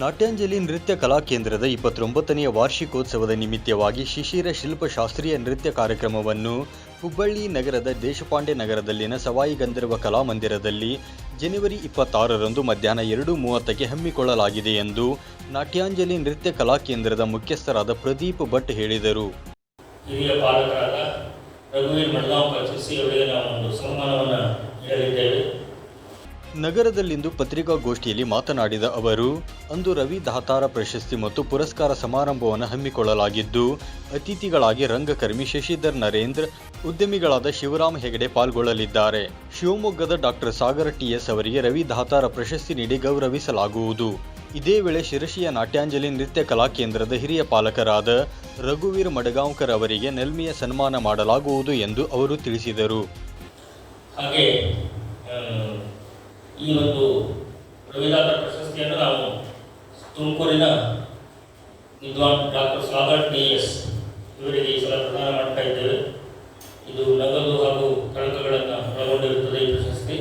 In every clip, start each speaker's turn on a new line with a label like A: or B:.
A: ನಾಟ್ಯಾಂಜಲಿ ನೃತ್ಯ ಕಲಾ ಕೇಂದ್ರದ ಇಪ್ಪತ್ತೊಂಬತ್ತನೆಯ ವಾರ್ಷಿಕೋತ್ಸವದ ನಿಮಿತ್ತವಾಗಿ ಶಿಶಿರ ಶಿಲ್ಪಶಾಸ್ತ್ರೀಯ ನೃತ್ಯ ಕಾರ್ಯಕ್ರಮವನ್ನು ಹುಬ್ಬಳ್ಳಿ ನಗರದ ದೇಶಪಾಂಡೆ ನಗರದಲ್ಲಿನ ಸವಾಯಿ ಗಂಧರ್ವ ಕಲಾಮಂದಿರದಲ್ಲಿ ಜನವರಿ ಇಪ್ಪತ್ತಾರರಂದು ಮಧ್ಯಾಹ್ನ ಎರಡು ಮೂವತ್ತಕ್ಕೆ ಹಮ್ಮಿಕೊಳ್ಳಲಾಗಿದೆ ಎಂದು ನಾಟ್ಯಾಂಜಲಿ ನೃತ್ಯ ಕಲಾ ಕೇಂದ್ರದ ಮುಖ್ಯಸ್ಥರಾದ ಪ್ರದೀಪ್ ಭಟ್ ಹೇಳಿದರು.
B: ಹಿರಿಯ ಪಾಲಕರಾದ ರಘುವೀರ್ ಮಡ್ಗಾಂವ್ ಕಲ್ಸಿಸಿ ಅವರಿಗೆ ನಾವು ಒಂದು ಸನ್ಮಾನವನ್ನು ನೀಡಲಿದ್ದೇವೆ.
A: ನಗರದಲ್ಲಿಂದು ಪತ್ರಿಕಾಗೋಷ್ಠಿಯಲ್ಲಿ ಮಾತನಾಡಿದ ಅವರು, ಅಂದು ರವಿ ದಾತಾರ ಪ್ರಶಸ್ತಿ ಮತ್ತು ಪುರಸ್ಕಾರ ಸಮಾರಂಭವನ್ನು ಹಮ್ಮಿಕೊಳ್ಳಲಾಗಿದ್ದು, ಅತಿಥಿಗಳಾಗಿ ರಂಗಕರ್ಮಿ ಶಶಿಧರ್ ನರೇಂದ್ರ, ಉದ್ಯಮಿಗಳಾದ ಶಿವರಾಮ್ ಹೆಗಡೆ ಪಾಲ್ಗೊಳ್ಳಲಿದ್ದಾರೆ. ಶಿವಮೊಗ್ಗದ ಡಾಕ್ಟರ್ ಸಾಗರ ಟಿಎಸ್ ಅವರಿಗೆ ರವಿ ದಾತಾರ ಪ್ರಶಸ್ತಿ ನೀಡಿ ಗೌರವಿಸಲಾಗುವುದು. ಇದೇ ವೇಳೆ ಶಿರಸಿಯ ನಾಟ್ಯಾಂಜಲಿ ನೃತ್ಯ ಕಲಾ ಕೇಂದ್ರದ ಹಿರಿಯ ಪಾಲಕರಾದ ರಘುವೀರ್ ಮಡಗಾಂವ್ಕರ್ ಅವರಿಗೆ ನೆಲ್ಮಿಯ ಸನ್ಮಾನ ಮಾಡಲಾಗುವುದು ಎಂದು ಅವರು ತಿಳಿಸಿದರು.
B: ಈ ಒಂದು ರವಿದಾಸ ಪ್ರಶಸ್ತಿಯನ್ನು ನಾವು ತುಮಕೂರಿನ ವಿದ್ವಾನ್ ಡಾಕ್ಟರ್ ಸಾಗರ್ ಟಿ ಎಸ್ ಇವರಿಗೆ ಈ ಸಲ ಪ್ರದಾನ ಮಾಡ್ತಾ ಇದ್ದೇವೆ. ಇದು ನಗದು ಹಾಗೂ ಕಳಕಗಳನ್ನು ಒಳಗೊಂಡಿರುತ್ತದೆ ಈ ಪ್ರಶಸ್ತಿ.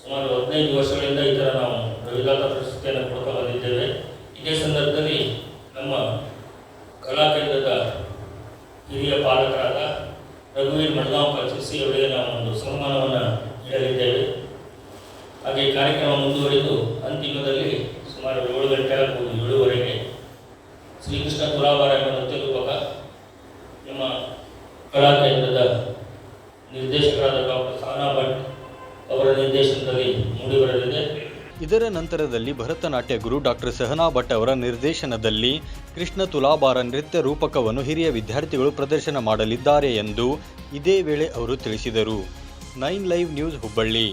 B: ಸುಮಾರು ಹದಿನೈದು ವರ್ಷಗಳಿಂದ ಈ ಥರ ನಾವು ರವಿದಾಸ ಪ್ರಶಸ್ತಿಯನ್ನು ಕೊಡ್ತಾ ಬಂದಿದ್ದೇವೆ. ಇದೇ ಸಂದರ್ಭದಲ್ಲಿ ನಮ್ಮ ಕಲಾ ಕೇಂದ್ರದ ಹಿರಿಯ ಪಾಲಕರಾದ ರಘುವೀರ್ ಮಡ್ಗಾಂವ್ ಕಲ್ಸಿಸಿ ಅವರಿಗೆ ನಾವು ಒಂದು ಸನ್ಮಾನವನ್ನು ಕಾರ್ಯಕ್ರಮ ಮುಂದುವರೆದು ಅಂತಿಮದಲ್ಲಿ ಸುಮಾರು ಏಳು ಗಂಟೆ ಆಗ್ಬೋದು, ಏಳುವರೆಗೆ. ಶ್ರೀಕೃಷ್ಣ ತುಲಾಭಾರ ಎಂಬ ನೃತ್ಯ ರೂಪಕ ನಮ್ಮ ಕಲಾ ಕೇಂದ್ರದ ನಿರ್ದೇಶಕರಾದ ಡಾಕ್ಟರ್ ಸಾನಾ ಭಟ್ ಅವರ ನಿರ್ದೇಶನದಲ್ಲಿ ಮೂಡಿಬರಲಿದೆ
A: ಇದರ ನಂತರದಲ್ಲಿ ಭರತನಾಟ್ಯ ಗುರು ಡಾಕ್ಟರ್ ಸಹನಾ ಭಟ್ ಅವರ ನಿರ್ದೇಶನದಲ್ಲಿ ಕೃಷ್ಣ ತುಲಾಭಾರ ನೃತ್ಯ ರೂಪಕವನ್ನು ಹಿರಿಯ ವಿದ್ಯಾರ್ಥಿಗಳು ಪ್ರದರ್ಶನ ಮಾಡಲಿದ್ದಾರೆ ಎಂದು ಇದೇ ವೇಳೆ ಅವರು ತಿಳಿಸಿದರು. Nine live news Hubballi.